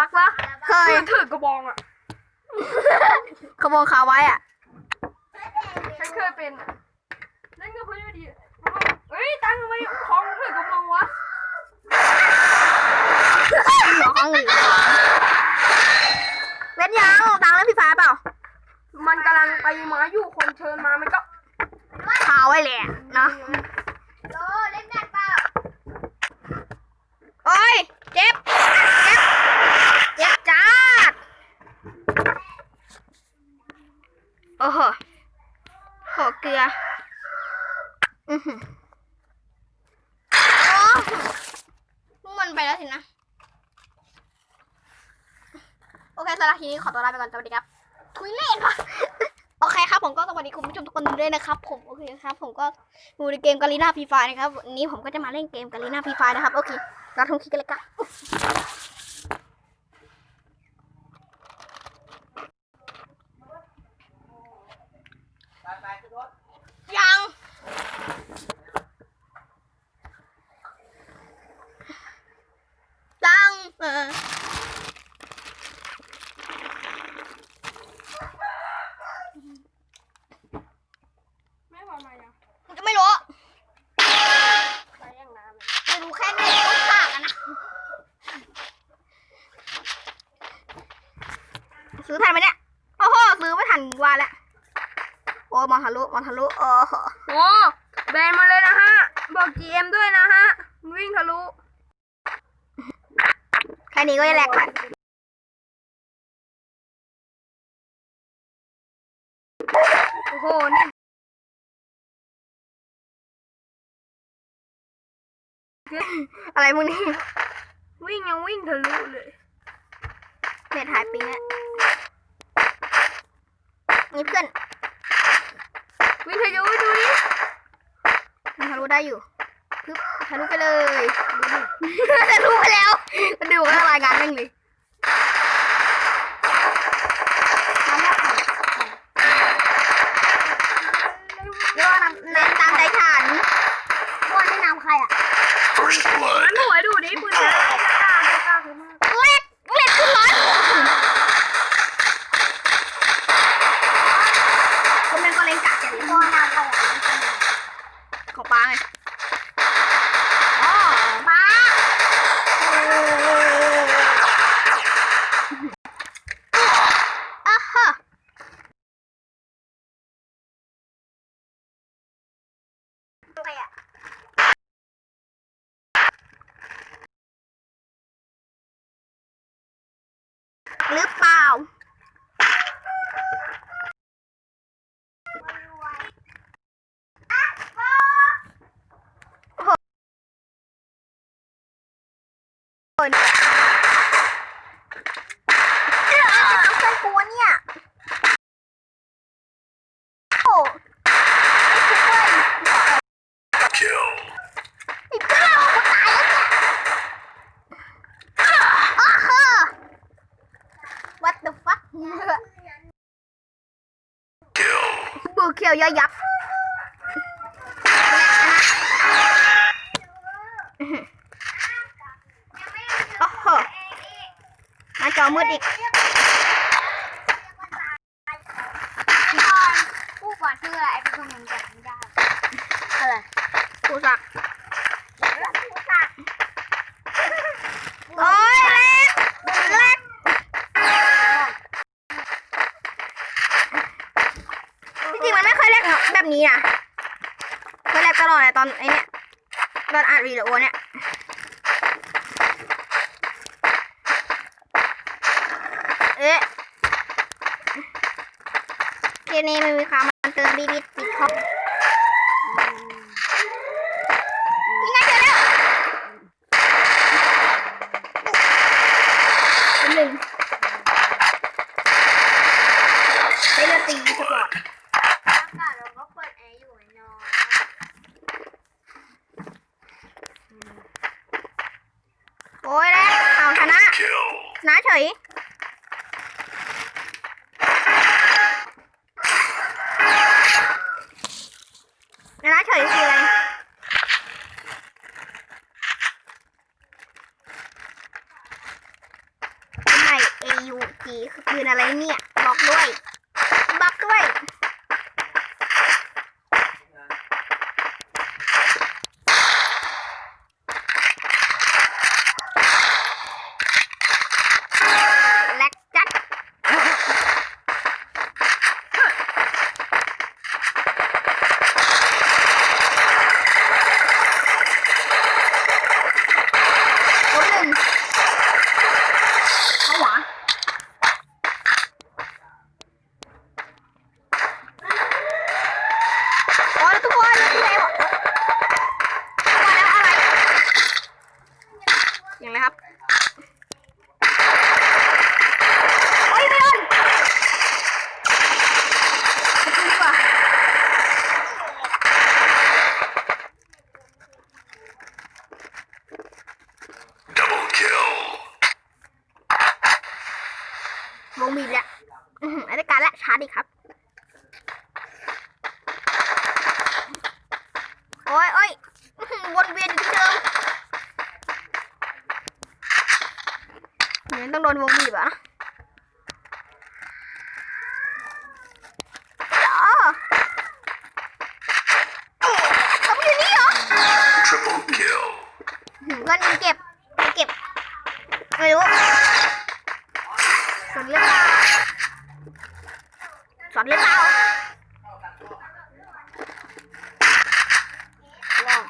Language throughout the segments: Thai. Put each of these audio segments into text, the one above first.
บักละเคยถือกระบองอะขโมยขาไว้อะฉันเคยเป็นอะนั่นก็เพื่อนอยู่ดีเฮ้ยตั้งทำไมของถือกระบองวะหัวของหลีเว้นยังตังค์เล่นพี่ฟ้าเปล่า มันกำลังไปมาอยู่คนเชิญมามันก็ขาไว้แหละเนาะโลเล่นได้เปล่าโอ้ยเจ็บเจ็บเจ็บจ้าดโอ้โหขอเกลือ อือหือโอ้มันไปแล้วสินะ โอเคสำหรับทีนี้ขอตัวลาไปก่อน สวัสดีครับ ทุยเล่นปะโอเคครับ ผมก็สวัสดีคุณผู้ชมทุกคนด้วยนะครับ ผม โอเคครับ ผมก็ดูในเกมกาลีนาฟีไฟนะครับ วันนี้ผมก็จะมาเล่นเกมกาลีนาฟีไฟนะครับ โอเคเราทงคลิกกันเลยกันยัง ยังเออไม่พอมายังผมจะไม่รู้ไปยังน้ำเลยไม่รู้แค่นี้ก็กากอะนะ ซื้อทันไหมเนี่ย โอ้โห ซื้อไม่ทันว่าแล้วโอ้มาทะลุมาทะลุโอ้โห โอ้แบนมาเลยนะฮะ บอก GM ด้วยนะฮะมันวิ่งทะลุ แค่นี้ก็จะแหลกละโอ้โหนี่อะไรมึงนี่วิ่งยังวิ่งทะลุเลยเน็ตหายไปิงแล้วนี่เพื่อน วิ่งทะลุดูดิมันทะลุได้อยู่พึบทะลุไปเลย ทะลุไปแล้ว มันดูกันรายงานแม่งเลยเรียกว่านำนำตามใจฉันว่านี่นำใครอะมันหัวยดูดิปืนแก๊สกล้ากล้าคือมาก เล็ดเล็ดขึ้นร้อยคนเป็นก็เล่นกัดอย่างนี้ พ่อนำไปอะ ของป้าไงอ๋อ ป้า อะฮะ ไปอะ หรือเปล่า คนเชื่อเอาใส่กูวะเนี่ยโอ้ไอ้เพื่อนไอ้เพื่อนเราตายแล้วเนี่ยอ้าฮะ What the fuck บูเขียวย่อยยับโอ้โหหน้า จอมืดอีกผู้ก่อนชื่อไอ้เป็นคนเหมือนกันไม่ได้อะไรกูสักผู้สักโอ้ยเล็กเล็กจริงๆมันไม่เคยเล็กแบบนี้นะเคยเล็กตลอดเลยตอนไอ้เนี่ยตอนอัดวีดีโอเนี่ย เอ๊ะเกมนี้มันมีความมันเติมบีบิดติดคอนี่ไงเจอแล้วหนึ่งใช้เรือตีสปอร์ตอากาศเราก็เปิดแอร์อยู่ไอ้น้องโอ้ยแล้วเอาชนะชนะเฉยชนะเฉยคืออะไร คือปืนอะไรเนี่ยบอกด้วยบอกด้วย แลกจัด คนหนึ่งเขาหวาโอ้ยทุกคนที่ไหนวะมาแล้วอะไร อย่างไรครับโอ้ยไม่โดนขอบคุณดีกว่า วงบีบแหละอือหืออันนี้การและชาร์จอีกครับ โอ้ยโอ้ยอื้อหือวนเวียนอยู่ที่เดิมเดี๋ยวต้องโดนวงบีบอะอ๋อเขาอยู่นี่เหรอ Triple kill. หืมก็ยังเก็บยังเก็บ ไม่รู้สนหรือเปล่าสนหรือเปล่าว้าว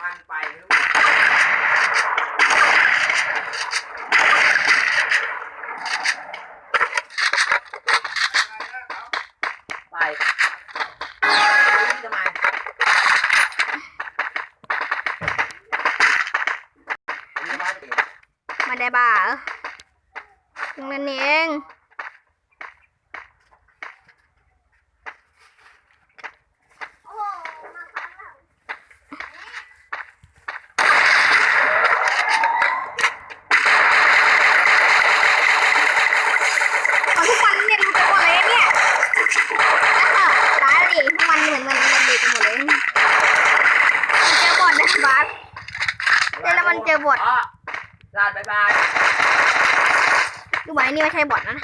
มันไปไม่รู้ ไปรู้ ทำไมาไมาได้บ้าเหรอตรงนั้นเอง โอ้โหมาข้างหลัง เอาทุกวันเนี่ยดูไปหมดเลยเนี่ยอ้าวตายแล้วดิทุกวันเหมือนมันมันดีกันหมดเลยมันเจอบอดนะบาส เดี๋ยวแล้วมันเจอบทอ๋อลาดบายบาย ดูเหมือนไอ้นี่ไม่ใช่บอดนะ